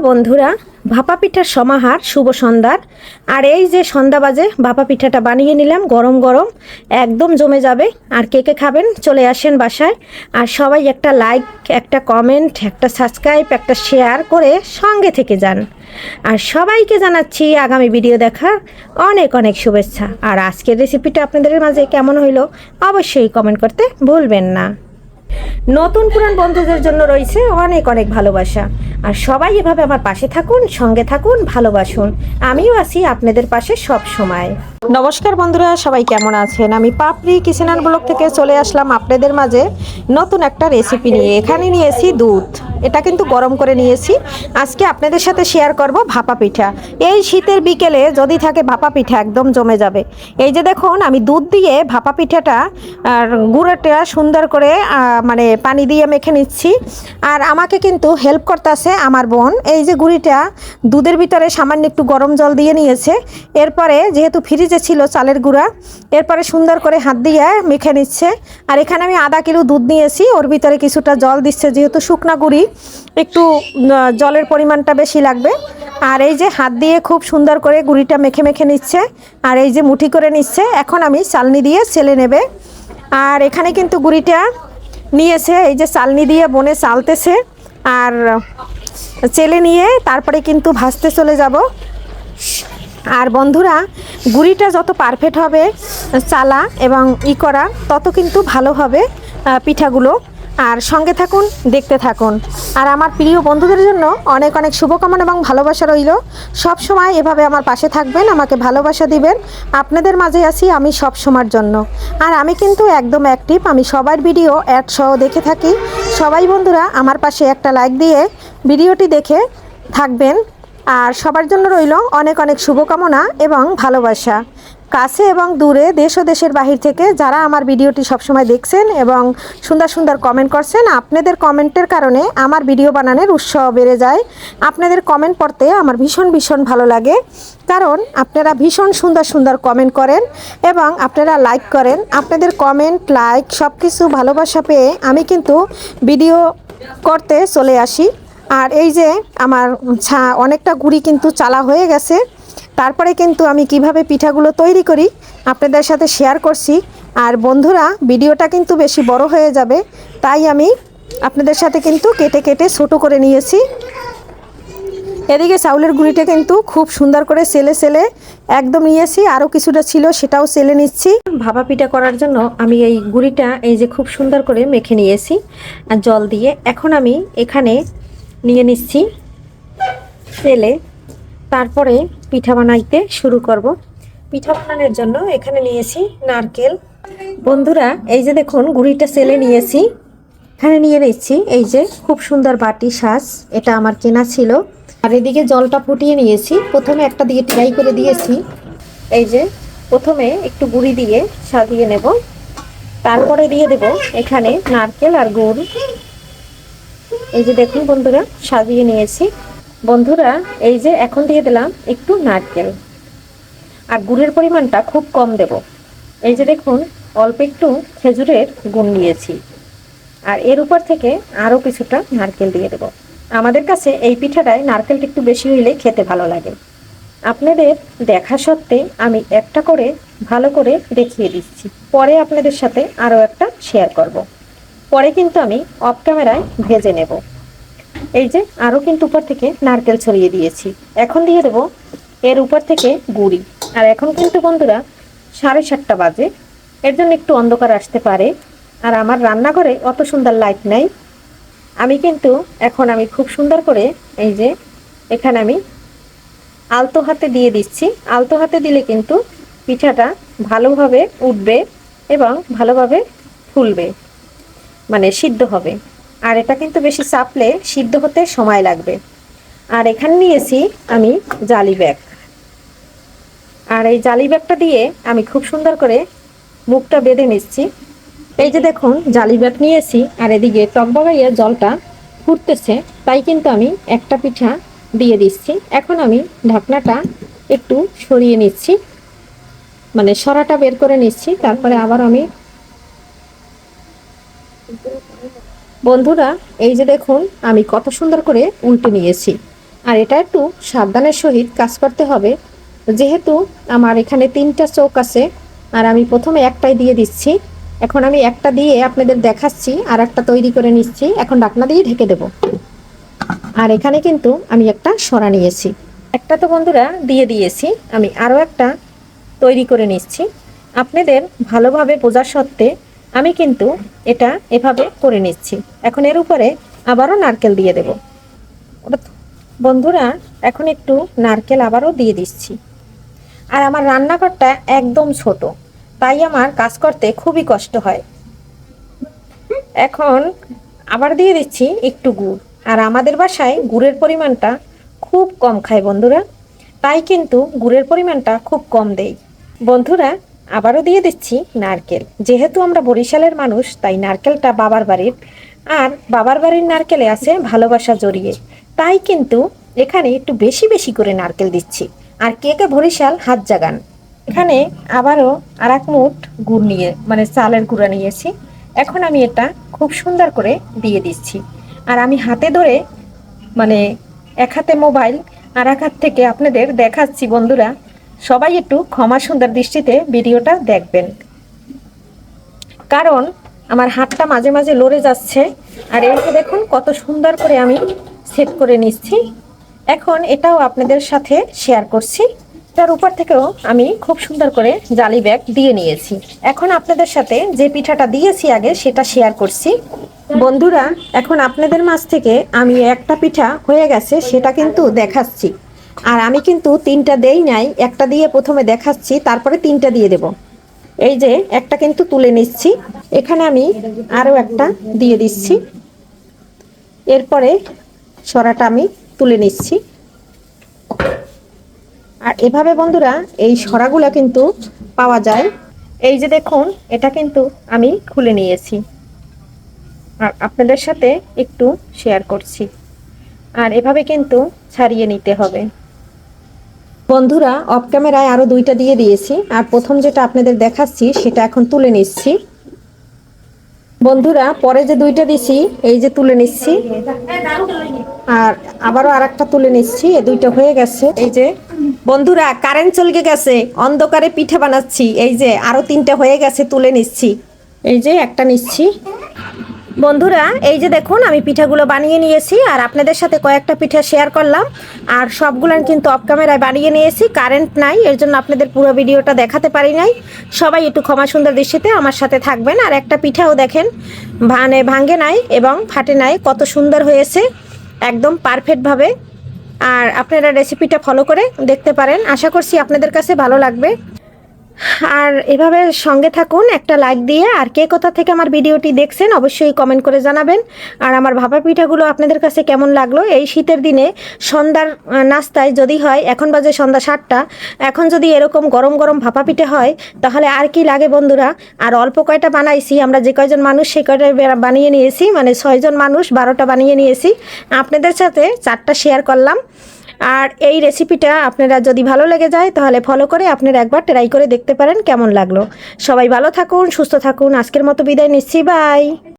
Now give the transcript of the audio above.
বন্ধুরা, ভাপা পিঠার সমাহার, শুভ সন্ধ্যার। আর এই যে সন্ধ্যা বাজে, ভাপা পিঠাটা বানিয়ে নিলাম, গরম গরম, একদম জমে যাবে। আর কে কে খাবেন, চলে আসেন বাসায়। আর সবাই একটা লাইক একটা কমেন্ট একটা সাবস্ক্রাইব একটা শেয়ার করে সঙ্গে থেকে যান। আর সবাইকে জানাচ্ছি, আগামী ভিডিও দেখার অনেক অনেক শুভেচ্ছা। আর আজকের রেসিপিটা আপনাদের মাঝে কেমন হইল, অবশ্যই কমেন্ট করতে ভুলবেন না। নতুন পুরান বন্ধুদের জন্য রয়েছে অনেক অনেক ভালোবাসা। আর সবাই এভাবে আমার পাশে থাকুন, সঙ্গে থাকুন, ভালোবাসুন। আমিও আছি আপনাদের পাশে সব সময় নমস্কার বন্ধুরা, সবাই কেমন আছেন? আমি পাপড়ি কিচেনার ব্লক থেকে চলে আসলাম আপনাদের মাঝে নতুন একটা রেসিপি নিয়ে। এখানে নিয়েছি দুধ। এটা কিন্তু গরম করে নিয়েছি। আজকে আপনাদের সাথে শেয়ার করব ভাপা পিঠা। এই শীতের বিকেলে যদি থাকে ভাপা পিঠা একদম জমে যাবে। এই যে দেখুন, আমি দুধ দিয়ে ভাপা পিঠাটা আর গুঁড়োটা সুন্দর করে মানে পানি দিয়ে মেখে নিচ্ছি। আর আমাকে কিন্তু হেল্প করতেছে আমার বোন। এই যে গুঁড়িটা দুধের ভিতরে সামান্য একটু গরম জল দিয়ে নিয়েছে। এরপরে যেহেতু ফ্রিজে ছিল চালের গুঁড়া, এরপরে সুন্দর করে হাত দিয়ে মেখে নিচ্ছে। আর এখানে আমি আধা কিলো দুধ নিয়েছি, ওর ভিতরে কিছুটা জল দিচ্ছে, যেহেতু শুকনা গুঁড়ি, একটু জলের পরিমাণটা বেশি লাগবে। আর এই যে হাত দিয়ে খুব সুন্দর করে গুঁড়িটা মেখে মেখে নিচ্ছে, আর এই যে মুঠি করে নিচ্ছে, এখন আমি চালনি দিয়ে ছেলে নেবে। আর এখানে কিন্তু গুঁড়িটা নিয়েছে, এই যে চালনি দিয়ে বনে চালতেছে, আর চেলে নিয়ে তারপরে কিন্তু ভাজতে চলে যাব। আর বন্ধুরা, গুড়িটা যত পারফেক্ট হবে, চালা এবং ই করা, তত কিন্তু ভালো হবে পিঠাগুলো। আর সঙ্গে থাকুন, দেখতে থাকুন। আর আমার প্রিয় বন্ধুদের জন্য অনেক অনেক শুভকামনা এবং ভালোবাসা রইল। সব সময় এভাবে আমার পাশে থাকবেন, আমাকে ভালোবাসা দিবেন। আপনাদের মাঝে আছি আমি সব সময়ের জন্য। আর আমি কিন্তু একদম অ্যাক্টিভ আমি সবার ভিডিও অ্যাড সহ দেখে থাকি। সবাই বন্ধুরা, আমার পাশে একটা লাইক দিয়ে ভিডিওটি দেখে থাকবেন। আর সবার জন্য রইল অনেক অনেক শুভকামনা এবং ভালোবাসা। কাছে এবং দূরে, দেশ ও দেশের বাহির থেকে যারা আমার ভিডিওটি সবসময় দেখছেন এবং সুন্দর সুন্দর কমেন্ট করছেন, আপনাদের কমেন্টের কারণে আমার ভিডিও বানানোর উৎসাহ বেড়ে যায়। আপনাদের কমেন্ট পড়তে আমার ভীষণ ভীষণ ভালো লাগে। কারণ আপনারা ভীষণ সুন্দর সুন্দর কমেন্ট করেন এবং আপনারা লাইক করেন। আপনাদের কমেন্ট লাইক সব কিছু ভালোবাসা পেয়ে আমি কিন্তু ভিডিও করতে চলে আসি। আর এই যে আমার ছা, অনেকটা গুড়ি কিন্তু চালা হয়ে গেছে। তারপরে কিন্তু আমি কীভাবে পিঠাগুলো তৈরি করি আপনাদের সাথে শেয়ার করছি। আর বন্ধুরা, ভিডিওটা কিন্তু বেশি বড় হয়ে যাবে, তাই আমি আপনাদের সাথে কিন্তু কেটে কেটে ছোটো করে নিয়েছি। এদিকে চাউলের গুঁড়িটা কিন্তু খুব সুন্দর করে সেলে সেলে একদম নিয়েছি, আরও কিছুটা ছিল সেটাও সেলে নিচ্ছি। ভাপা পিঠা করার জন্য আমি এই গুঁড়িটা এই যে খুব সুন্দর করে মেখে নিয়েছি জল দিয়ে। এখন আমি এখানে নিয়ে নিচ্ছি। তেলে তারপরে পিঠা বানাইতে শুরু করব। পিঠা বানানোর জন্য এখানে নিয়েছি নারকেল। বন্ধুরা, এই যে দেখুন, গুঁড়িটা সেলে নিয়েছি। এখানে নিয়ে নিচ্ছি এই যে খুব সুন্দর বাটি সাজ, এটা আমার কেনা ছিল। আর এদিকে জলটা ফুটিয়ে নিয়েছি। প্রথমে একটা দিয়ে ট্রাই করে দিয়েছি। এই যে প্রথমে একটু গুঁড়ি দিয়ে সাজিয়ে নেব। তারপরে দিয়ে দেব এখানে নারকেল আর গুড়। এই যে দেখুন বন্ধুরা, সাজিয়ে নিয়েছি। বন্ধুরা, এই যে এখন দিয়ে দিলাম একটু নারকেল। আর গুড়ের পরিমাণটা খুব কম দেব। এই যে দেখুন, অল্প একটু খেজুরের গুড় নিয়েছি। আর এর উপর থেকে আরও কিছুটা নারকেল দিয়ে দেব। আমাদের কাছে এই পিঠাটায় নারকেলটা একটু বেশি হইলে খেতে ভালো লাগে। আপনাদের দেখা সত্ত্বে আমি একটা করে ভালো করে দেখিয়ে দিচ্ছি। পরে আপনাদের সাথে আরও একটা শেয়ার করব। পরে কিন্তু আমি অফ ক্যামেরায় ভেজে নেব। এই যে আরও কিন্তু উপর থেকে নারকেল ছড়িয়ে দিয়েছি। এখন দিয়ে দেব এর উপর থেকে গুড়ি। আর এখন কিন্তু বন্ধুরা সাড়ে সাতটা বাজে। এর জন্য একটু অন্ধকার আসতে পারে। আর আমার রান্নাঘরে অত সুন্দর লাইট নাই। আমি কিন্তু এখন আমি খুব সুন্দর করে এই যে, এখানে আমি আলতো হাতে দিয়ে দিচ্ছি। আলতো হাতে দিলে কিন্তু পিঠাটা ভালোভাবে উঠবে এবং ভালোভাবে ফুলবে। মানে সিদ্ধ হবে। আর এটা কিন্তু বেশি চাপলে সিদ্ধ হতে সময় লাগবে। আর এখানে নিয়েছি আমি জালি ব্যাগ। আর এই জালি ব্যাগটা দিয়ে আমি খুব সুন্দর করে মুখটা বেঁধে নিচ্ছি। এই যে দেখুন, জালি ব্যাগ নিয়েছি, আর এদিকে টকবগাইয়া জলটা ফুটতেছে, তাই কিন্তু আমি একটা পিঠা দিয়ে দিচ্ছি। এখন আমি ঢাকনাটা একটু সরিয়ে নিচ্ছি মানে সরাটা বের করে নিচ্ছি, তারপরে আবার আমি বন্ধুরা, এই যে দেখুন, আমি কত সুন্দর করে উল্টে নিয়েছি। আর এটা একটু সাবধানের সহিত কাজ করতে হবে। যেহেতু আমার এখানে তিনটা চোখ আছে, আর আমি প্রথমে একটাই দিয়ে দিচ্ছি। এখন আমি একটা দিয়ে আপনাদের দেখাচ্ছি, আর একটা তৈরি করে নিচ্ছি। এখন ডাকনা দিয়ে ঢেকে দেব। আর এখানে কিন্তু আমি একটা সরা নিয়েছি। একটা তো বন্ধুরা দিয়ে দিয়েছি, আমি আরও একটা তৈরি করে নিচ্ছি। আপনাদের ভালোভাবে বোঝার সত্ত্বে আমি কিন্তু এটা এভাবে করে নিচ্ছি। এখন এর উপরে আবারও নারকেল দিয়ে দেব। বন্ধুরা, এখন একটু নারকেল আবারও দিয়ে দিচ্ছি। আর আমার রান্নাঘরটা একদম ছোট, তাই আমার কাজ করতে খুবই কষ্ট হয়। এখন আবার দিয়ে দিচ্ছি একটু গুড়। আর আমাদের বাসায় গুড়ের পরিমাণটা খুব কম খায় বন্ধুরা, তাই কিন্তু গুড়ের পরিমাণটা খুব কম দেই। বন্ধুরা আবারও দিয়ে দিচ্ছি নারকেল। যেহেতু আমরা বরিশালের মানুষ, তাই নারকেলটা বাবার বাড়ির। আর বাবার বাড়ির নারকেলে আছে ভালোবাসা জড়িয়ে। তাই কিন্তু এখানে একটু বেশি বেশি করে নারকেল দিচ্ছি। আর কে কে বরিশাল হাত জাগান। এখানে আবারও আর এক মুঠ গুড় নিয়ে মানে চালের গুঁড়া নিয়েছি। এখন আমি এটা খুব সুন্দর করে দিয়ে দিচ্ছি। আর আমি হাতে ধরে মানে এক হাতে মোবাইল, আর এক হাত থেকে আপনাদের দেখাচ্ছি বন্ধুরা সবাই একটু ক্ষমা সুন্দর দৃষ্টিতে ভিডিওটা দেখবেন। কারণ আমার হাতটা মাঝে মাঝে লড়ে যাচ্ছে, আর যে দেখুন কত সুন্দর করে আমি সেট করে নিচ্ছি। এখন এটাও আপনাদের সাথে শেয়ার করছি। তার উপর থেকেও আমি খুব সুন্দর করে জালি ব্যাগ দিয়ে নিয়েছি। এখন আপনাদের সাথে যে পিঠাটা দিয়েছি আগে সেটা শেয়ার করছি। বন্ধুরা, এখন আপনাদের মাছ থেকে আমি একটা পিঠা হয়ে গেছে, সেটা কিন্তু দেখাচ্ছি। আর আমি কিন্তু তিনটা দেই নাই, একটা দিয়ে প্রথমে দেখাচ্ছি, তারপরে তিনটা দিয়ে দেব। এই যে একটা কিন্তু তুলে নিচ্ছি, এখানে আমি আরও একটা দিয়ে দিচ্ছি। এরপরে সরাটা আমি তুলে নিচ্ছি। আর এভাবে বন্ধুরা এই সরাগুলো কিন্তু পাওয়া যায়। এই যে দেখুন, এটা কিন্তু আমি খুলে নিয়েছি। আর আপনাদের সাথে একটু শেয়ার করছি। আর এভাবে কিন্তু ছাড়িয়ে নিতে হবে। বন্ধুরা অফ ক্যামেরায় আরও দুইটা দিয়ে দিয়েছি। আর প্রথম যেটা আপনাদের দেখাচ্ছি, সেটা এখন তুলে নিচ্ছি। বন্ধুরা, পরে যে দুইটা দিছি, এই যে তুলে নিচ্ছি। আর আবারও আর একটা তুলে নিচ্ছি এই দুইটা হয়ে গেছে। এই যে, বন্ধুরা কারেন্ট চলকে গেছে, অন্ধকারে পিঠা বানাচ্ছি। এই যে, আরও তিনটা হয়ে গেছে, তুলে নিচ্ছি। এই যে, একটা নিচ্ছি। বন্ধুরা, এই যে দেখুন, আমি পিঠাগুলো বানিয়ে নিয়েছি আর আপনাদের সাথে কয়েকটা পিঠা শেয়ার করলাম। আর সবগুলান কিন্তু অফ ক্যামেরায় বানিয়ে নিয়েছি কারেন্ট নাই, এর জন্য আপনাদের পুরো ভিডিওটা দেখাতে পারি নাই। সবাই একটু ক্ষমা সুন্দর দৃষ্টিতে আমার সাথে থাকবেন। আর একটা পিঠাও দেখেন মানে ভাঙে নাই এবং ফাটে নাই, কত সুন্দর হয়েছে, একদম পারফেক্টভাবে আর আপনারা রেসিপিটা ফলো করে দেখতে পারেন। আশা করছি আপনাদের কাছে ভালো লাগবে। আর এভাবে সঙ্গে থাকুন, একটা লাইক দিয়ে। আর কে কোথা থেকে আমার ভিডিওটি দেখছেন, অবশ্যই কমেন্ট করে জানাবেন। আর আমার ভাপা পিঠাগুলো আপনাদের কাছে কেমন লাগল? এই শীতের দিনে সন্ধ্যার নাস্তায় যদি হয়, এখন বাজে সন্ধ্যা সাতটা। এখন যদি এরকম গরম গরম ভাপা পিঠে হয়, তাহলে আর কি লাগে বন্ধুরা? আর অল্প কয়টা বানাইছি, আমরা যে কয়জন মানুষ, সে কয়টা বানিয়ে নিয়েছি। মানে ছয়জন মানুষ, বারোটা বানিয়ে নিয়েছি। আপনাদের সাথে চারটা শেয়ার করলাম। আর এই রেসিপিটা আপনারা যদি ভালো লেগে যায়, তাহলে ফলো করে আপনারা একবার ট্রাই করে দেখতে পারেন কেমন লাগল। সবাই ভালো থাকুন, সুস্থ থাকুন, আজকের মতো বিদায় নিচ্ছি বাই